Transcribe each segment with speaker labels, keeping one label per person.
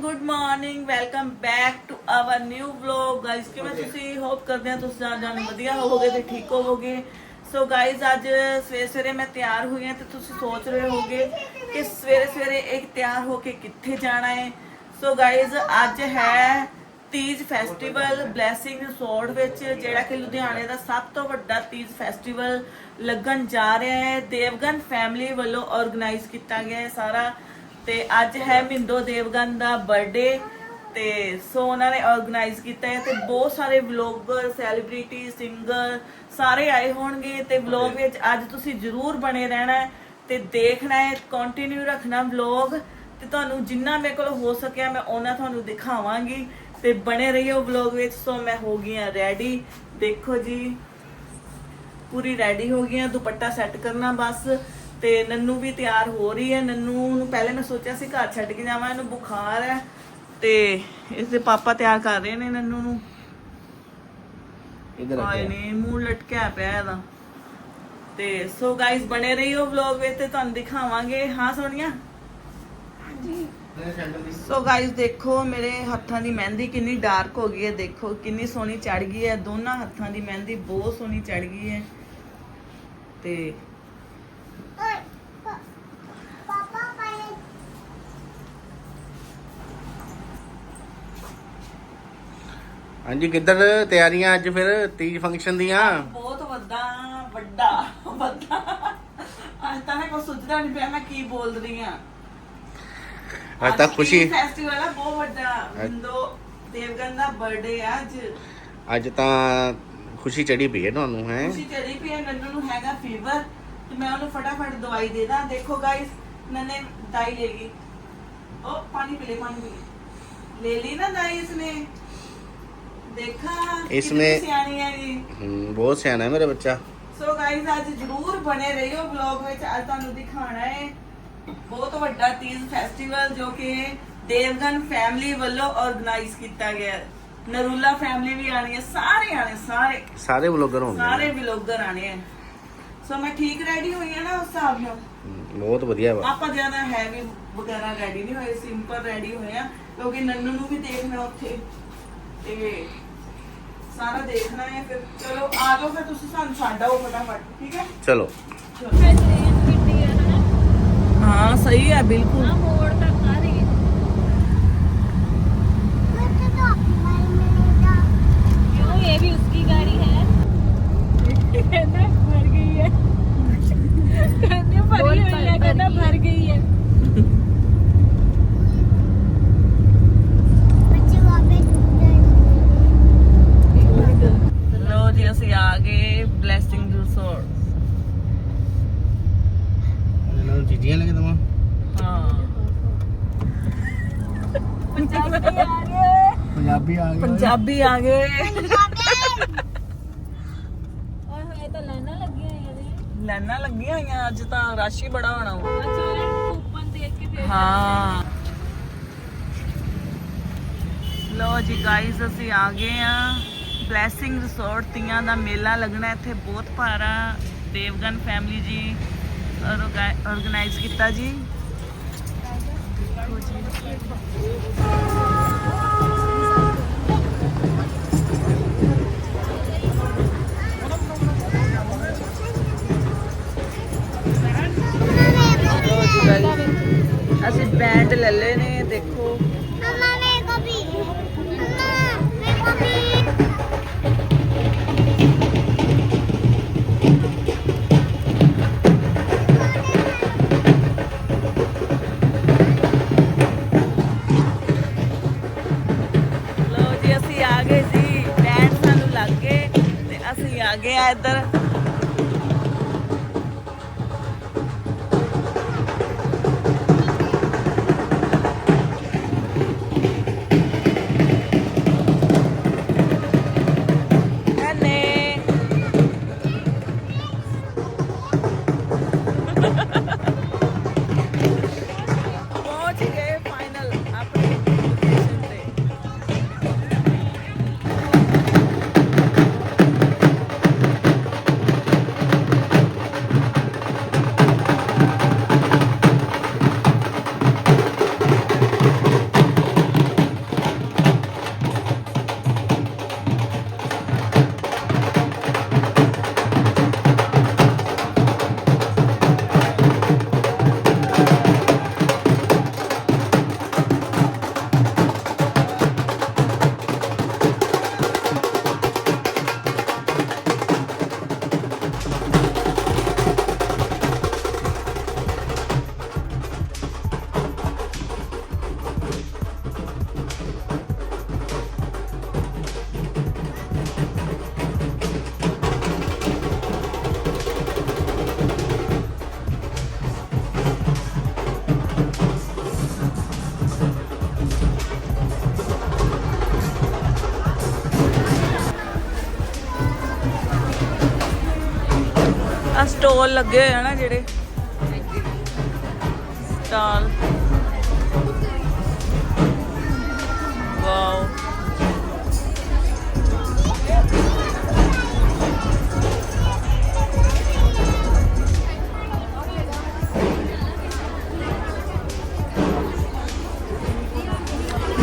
Speaker 1: Good morning welcome back to our new vlog guys ਕਿਵੇਂ ਤੁਸੀਂ? Hop ਕਰਦੇ ਹਾਂ ਤੁਸੀਂ ਜਾਨ ਜਾਨ ਵਧੀਆ ਹੋਵੋਗੇ ਤੇ ਠੀਕ ਹੋਵੋਗੇ। ਸੋ ਗਾਇਸ ਅੱਜ ਸਵੇਰੇ ਸਵੇਰੇ ਮੈਂ ਤਿਆਰ ਹੋਈ ਹਾਂ ਤੇ ਤੁਸੀਂ ਸੋਚ ਰਹੇ ਹੋਗੇ ਕਿ ਸਵੇਰੇ ਸਵੇਰੇ ਇੱਕ ਤਿਆਰ ਹੋ ਕੇ ਕਿੱਥੇ ਜਾਣਾ ਹੈ। ਸੋ ਗਾਇਸ ਅੱਜ ਹੈ ਤੀਜ ਫੈਸਟੀਵਲ ਬਲੇਸਿੰਗ ਰਿਸੋਰਟ ਵਿੱਚ ਜਿਹੜਾ ਕਿ ਲੁਧਿਆਣੇ ਦਾ ਸਭ ਤੋਂ ਵੱਡਾ ਤੀਜ ਫੈਸਟੀਵਲ ਲੱਗਣ ਜਾ ਰਿਹਾ ਹੈ। ਦੇਵਗਨ ਫੈਮਿਲੀ ਵੱਲੋਂ ਆਰਗੇਨਾਈਜ਼ ਕੀਤਾ ਗਿਆ ਹੈ ਸਾਰਾ। ਤੇ ਅੱਜ ਹੈ ਮਿੰਦੋ ਦੇਵਗਨ ਦਾ ਬਰਥਡੇ ਤੇ ਸੋ ਉਹਨਾਂ ਨੇ ਆਰਗੇਨਾਈਜ਼ ਕੀਤਾ ਹੈ ਤੇ ਬਹੁਤ ਸਾਰੇ ਵਲੌਗਰ ਸੈਲੀਬ੍ਰਿਟੀ ਸਿੰਗਰ ਸਾਰੇ ਆਏ ਹੋਣਗੇ ਤੇ ਵਲੌਗ ਵਿੱਚ ਅੱਜ ਤੁਸੀਂ ਜਰੂਰ ਬਣੇ ਰਹਿਣਾ ਤੇ ਦੇਖਣਾ ਹੈ ਕੰਟੀਨਿਊ ਰੱਖਣਾ ਵਲੌਗ ਤੇ ਤੁਹਾਨੂੰ ਜਿੰਨਾ ਮੇਰੇ ਕੋਲ ਹੋ ਸਕਿਆ ਮੈਂ ਉਹਨਾਂ ਤੁਹਾਨੂੰ ਦਿਖਾਵਾਂਗੀ ਤੇ ਬਣੇ ਰਹੀਓ ਵਲੌਗ ਵਿੱਚ। ਸੋ ਮੈਂ ਹੋ ਗਈ ਹਾਂ ਰੈਡੀ ਦੇਖੋ ਜੀ ਪੂਰੀ ਰੈਡੀ ਹੋ ਗਈ ਆ ਦੁਪੱਟਾ ਸੈੱਟ ਕਰਨਾ ਬਸ। ਤੇ ਨੰਨੂ ਵੀ ਤਿਆਰ ਹੋ ਰਹੀ ਹੈ। ਨੰਨੂ ਨੂੰ ਪਹਿਲੇ ਮੈਂ ਸੋਚਿਆ ਸੀ ਘਰ ਛੱਡ ਕੇ ਜਾਵਾਂ ਇਹਨੂੰ ਬੁਖਾਰ ਹੈ ਤੇ ਇਸਦੇ ਪਾਪਾ ਤਿਆਰ ਕਰ ਰਹੇ ਨੇ ਨੰਨੂ ਨੂੰ।
Speaker 2: ਇਧਰ
Speaker 1: ਆਏ ਨੇ ਮੂੰਹ ਲਟਕਿਆ ਪਿਆ ਇਹਦਾ। ਤੇ ਸੋ ਗਾਇਸ ਬਣੇ ਰਹੀਓ ਵਲੌਗ ਵਿੱਚ ਤੇ ਤੁਹਾਨੂੰ ਦਿਖਾਵਾਂਗੇ। ਹਾਂ ਸੋਨੀਆ? ਸੋ ਗਾਇਸ ਦੇਖੋ ਮੇਰੇ ਹੱਥਾਂ ਦੀ ਮਹਿੰਦੀ ਕਿੰਨੀ ਡਾਰਕ ਹੋ ਗਈ ਹੈ। ਦੇਖੋ ਕਿੰਨੀ ਸੋਹਣੀ ਚੜ ਗਈ ਹੈ। ਦੋਨਾਂ ਹੱਥਾਂ ਦੀ ਮਹਿੰਦੀ ਬਹੁਤ ਸੋਹਣੀ ਚੜ ਗਈ ਹੈ। ਤੇ
Speaker 2: ਹਾਂਜੀ ਕਿੱਧਰ ਤਿਆਰੀਆਂ ਅੱਜ ਫਿਰ? ਤੀਜ ਫੰਕਸ਼ਨ ਦੀਆਂ?
Speaker 1: ਬਹੁਤ ਵੱਡਾ ਵੱਡਾ ਵੱਡਾ। ਅੱਜ ਤਾਂ ਮੈਂ ਕੁਝ ਸੋਚਦਾ ਨਹੀਂ ਪਿਆ ਮੈਂ ਕੀ ਬੋਲ ਰਹੀ ਹਾਂ।
Speaker 2: ਅੱਜ ਤਾਂ ਖੁਸ਼ੀ।
Speaker 1: ਫੈਸਟੀਵਲ ਹੈ ਬਹੁਤ ਵੱਡਾ। ਬਿੰਦੋ ਦੇਵਗਨ ਦਾ ਬਰਥਡੇ ਅੱਜ।
Speaker 2: ਅੱਜ ਤਾਂ ਖੁਸ਼ੀ ਚੜੀ ਪਈ ਹੈ ਤੁਹਾਨੂੰ ਹੈ?
Speaker 1: ਤੁਸੀਂ ਚੜੀ ਪਈ ਹੈ, ਨੰਨੂ ਨੂੰ ਹੈਗਾ ਫੀਵਰ ਤੇ ਮੈਂ ਉਹਨੂੰ ਫਟਾਫਟ ਦਵਾਈ ਦੇ ਦਾਂ। ਦੇਖੋ ਗਾਇਸ ਨੰਨੇ ਦਾਈ ਲੈ ਗਈ। ਉਹ ਪਾਣੀ ਪੀ ਲੈ ਪਾਣੀ ਪੀ ਲੈ। ਲੈ ਲਈ ਨਾ ਦਾਈ ਇਸਨੇ। ਦੇਖਾ
Speaker 2: ਇਸਨੇ-
Speaker 1: ਸਿਆਣੀ ਹੈ ਜੀ
Speaker 2: ਹਮ, ਬਹੁਤ ਸਿਆਣਾ ਹੈ ਮੇਰਾ ਬੱਚਾ।
Speaker 1: ਸੋ ਗਾਇਸ ਅੱਜ ਜਰੂਰ ਬਣੇ ਰਹੀਓ ਵਲੌਗ ਵਿੱਚ। ਅੱਜ ਤੁਹਾਨੂੰ ਦਿਖਾਣਾ ਹੈ ਬਹੁਤ ਵੱਡਾ ਤੀਜ ਫੈਸਟੀਵਲ ਜੋ ਕਿ ਦੇਵਗਨ ਫੈਮਿਲੀ ਵੱਲੋਂ ਆਰਗੇਨਾਈਜ਼ ਕੀਤਾ ਗਿਆ ਹੈ। ਨਰੂਲਾ ਫੈਮਿਲੀ ਵੀ ਆਣੀ ਹੈ ਸਾਰੇ ਆਣੇ ਸਾਰੇ।
Speaker 2: ਸਾਰੇ ਵਲੋਗਰ ਹੋਣਗੇ
Speaker 1: ਸਾਰੇ ਵਲੌਗਰ ਆਣੇ ਹੈ ਸੋ ਮੈਂ ਠੀਕ ਰੈਡੀ ਹੋਈ ਹਾਂ ਨਾ ਉਸ ਹਿਸਾਬ ਨਾਲ?
Speaker 2: ਹਮ, ਬਹੁਤ ਵਧੀਆ ਵਾ।
Speaker 1: ਆਪਾਂ ਜ਼ਿਆਦਾ ਹੈਵੀ ਵਗੈਰਾ ਰੈਡੀ ਨਹੀਂ ਹੋਏ ਸਿੰਪਲ ਰੈਡੀ ਹੋਏ ਆ। ਕਿਉਂਕਿ ਨੰਨੂ ਨੂੰ ਵੀ ਦੇਖਣਾ ਉੱਥੇ। ਤੇ ਸਾਰਾ ਦੇਖਣਾ ਹੈ ਫਿਰ ਚਲੋ ਆ ਜਾਓ ਫਿਰ ਤੁਸੀਂ ਸਾਨੂੰ ਛੱਡ ਆਓ ਫਟਾਫਟ ਠੀਕ ਹੈ?
Speaker 2: ਚਲੋ।
Speaker 1: ਹਾਂ ਸਹੀ ਹੈ ਬਿਲਕੁਲ।
Speaker 3: ये ਭੱਜੀਆਂ
Speaker 1: ਲੈ ਕੇ ਪੰਜਾਬੀ ਆ ਗਏ
Speaker 2: ਪੰਜਾਬੀ ਆ
Speaker 1: ਗਏ। ਲੈਣਾ ਲੱਗੀਆਂ ਹੋਈਆਂ ਅੱਜ ਤਾਂ ਰਾਸ਼ੀ ਬੜਾ ਹੋਣਾ
Speaker 3: ਅੱਛਾ ਕੂਪਨ ਦੇਖ ਕੇ ਫੇਰ
Speaker 1: ਹਾਂ। ਲੋ ਜੀ ਗਾਇਸ ਅਸੀਂ ਆ ਗਏ ਆ। ਬਲੇਸਿੰਗ ਰਿਸੋਰਟ ਤੀਆਂ ਦਾ ਮੇਲਾ ਲੱਗਣਾ ਬਹੁਤ ਭਾਰਾ। ਦੇਵਗਨ ਜੀ ਆਰਗੇਨਾਈਜ਼ ਕੀਤਾ ਜੀ। ਅਸੀਂ ਬੈਂਡ ਲੈ ਲਏ ਨੇ। ਇੱਧਰ। ਗੋਲ ਲੱਗੇ ਹੋਏ ਆ ਨਾ ਜਿਹੜੇ। ਸਟਾਲ। ਵਾਓ।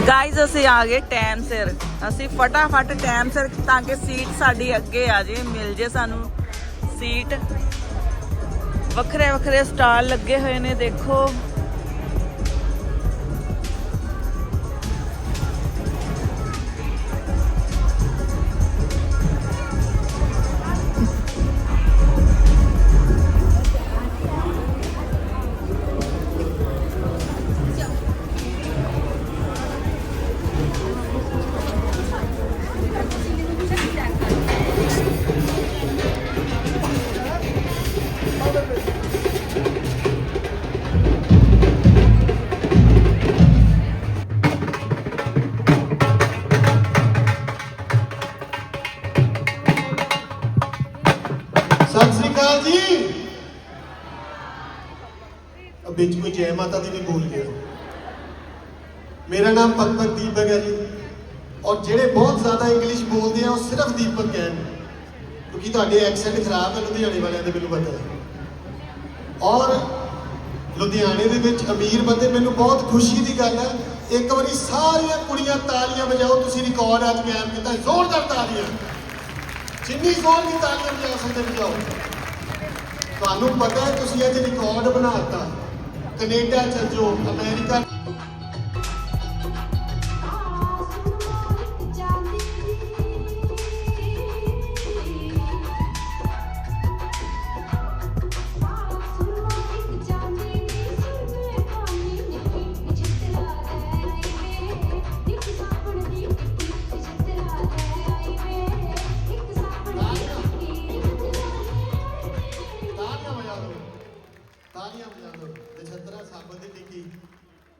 Speaker 1: ਗਾਈਜ਼ ਅਸੀਂ ਆ ਗਏ ਟਾਈਮ ਸਿਰ। ਅਸੀਂ ਫਟਾਫਟ ਟਾਈਮ ਸਿਰ ਤਾਂ ਕਿ ਸੀਟ ਸਾਡੀ ਅੱਗੇ ਆ ਜੇ ਮਿਲ ਜੇ ਸਾਨੂੰ। ਸੀਟ। ਵੱਖਰੇ ਵੱਖਰੇ ਸਟਾਲ ਲੱਗੇ ਹੋਏ ਨੇ ਦੇਖੋ।
Speaker 4: ਦੀਪਕ ਹੈ ਜੀ। ਔਰ ਜਿਹੜੇ ਬਹੁਤ ਜ਼ਿਆਦਾ ਇੰਗਲਿਸ਼ ਬੋਲਦੇ ਆ, ਉਹ ਸਿਰਫ ਦੀਪਕ ਕਹਿਣ ਕਿਉਂਕਿ ਤੁਹਾਡੇ ਐਕਸੈਂਟ ਖਰਾਬ ਹੈ, ਲੁਧਿਆਣੇ ਵਾਲਿਆਂ ਦੇ ਮੈਨੂੰ ਪਤਾ ਹੈ। ਔਰ ਲੁਧਿਆਣੇ ਦੇ ਵਿੱਚ ਅਮੀਰ ਬੰਦੇ ਮੈਨੂੰ ਬਹੁਤ ਖੁਸ਼ੀ ਦੀ ਗੱਲ ਹੈ। ਇੱਕ ਵਾਰੀ ਸਾਰੀਆਂ ਕੁੜੀਆਂ ਤਾਲੀਆਂ ਵਜਾਓ, ਤੁਸੀਂ ਰਿਕਾਰਡ ਅੱਜ ਕਾਇਮ ਕੀਤਾ, ਜ਼ੋਰਦਾਰ ਤਾਲੀਆਂ। ਜਿੰਨੀ ਜ਼ੋਰ ਦੀ ਤਾਲੀਆਂ ਵਜਾ ਸਕਦੇ ਵਜਾਓ। ਤੁਹਾਨੂੰ ਪਤਾ ਹੈ, ਤੁਸੀਂ ਅੱਜ ਰਿਕਾਰਡ ਬਣਾਤਾ ਕੈਨੇਡਾ ਚੱਲ ਜਾਓ, ਅਮਰੀਕਾ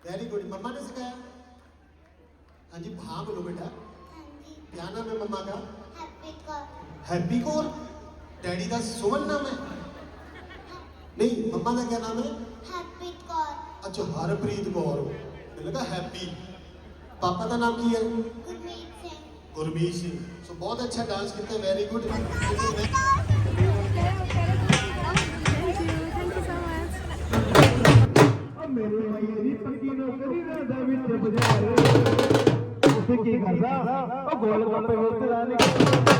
Speaker 4: वेरी गुड मम्मा ने सिखाया हाँ जी हाँ बोलो बेटा क्या नाम है मम्मा का हैप्पी कौर डैडी का सुमन नाम है नहीं मम्मा का क्या नाम है हैप्पी कौर अच्छा हरप्रीत कौर मैंने लगा हैप्पी पापा का नाम की है गुरमीत सिंह गुरमीत सिंह सो बहुत अच्छा डांस करते हैं वेरी गुड
Speaker 5: ਮੇਰੇ ਭਾਈ ਦੀ ਪੱਕੀ ਨੌਕਰੀ ਦਾ ਵਿੱਚ ਬਾਜ਼ਾਰ ਉੱਥੇ ਕੀ ਕਰਦਾ ਉਹ ਗੋਲ ਗੱਪੇ ਵੇਚਦਾ ਨਹੀਂ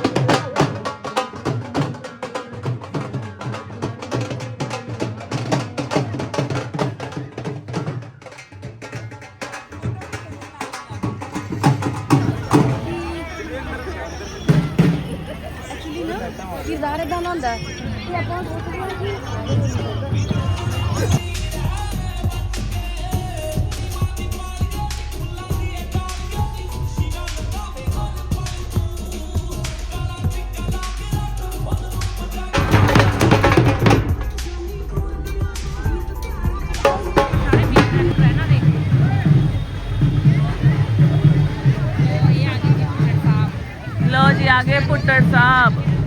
Speaker 3: ਕਿਰਦਾਰ ਇਦਾਂ ਦਾ ਹੁੰਦਾ ਹੈ ਕਿ ਆਪਾਂ ਸੋਚਦੇ ਹਾਂ ਕਿ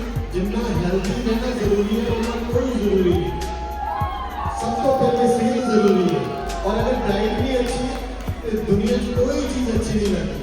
Speaker 4: ਹੈਲਥੀ ਰਹਿਣਾ ਜ਼ਰੂਰੀ ਹੈ, ਉਹਨਾਂ ਕੋਈ ਜ਼ਰੂਰੀ ਨਹੀਂ। ਸਭ ਤੋਂ ਪਹਿਲੇ ਸਿਹਤ ਜ਼ਰੂਰੀ ਹੈ।
Speaker 6: और अगर डाइट भी अच्छी है तो दुनिया की कोई चीज़ अच्छी नहीं लगती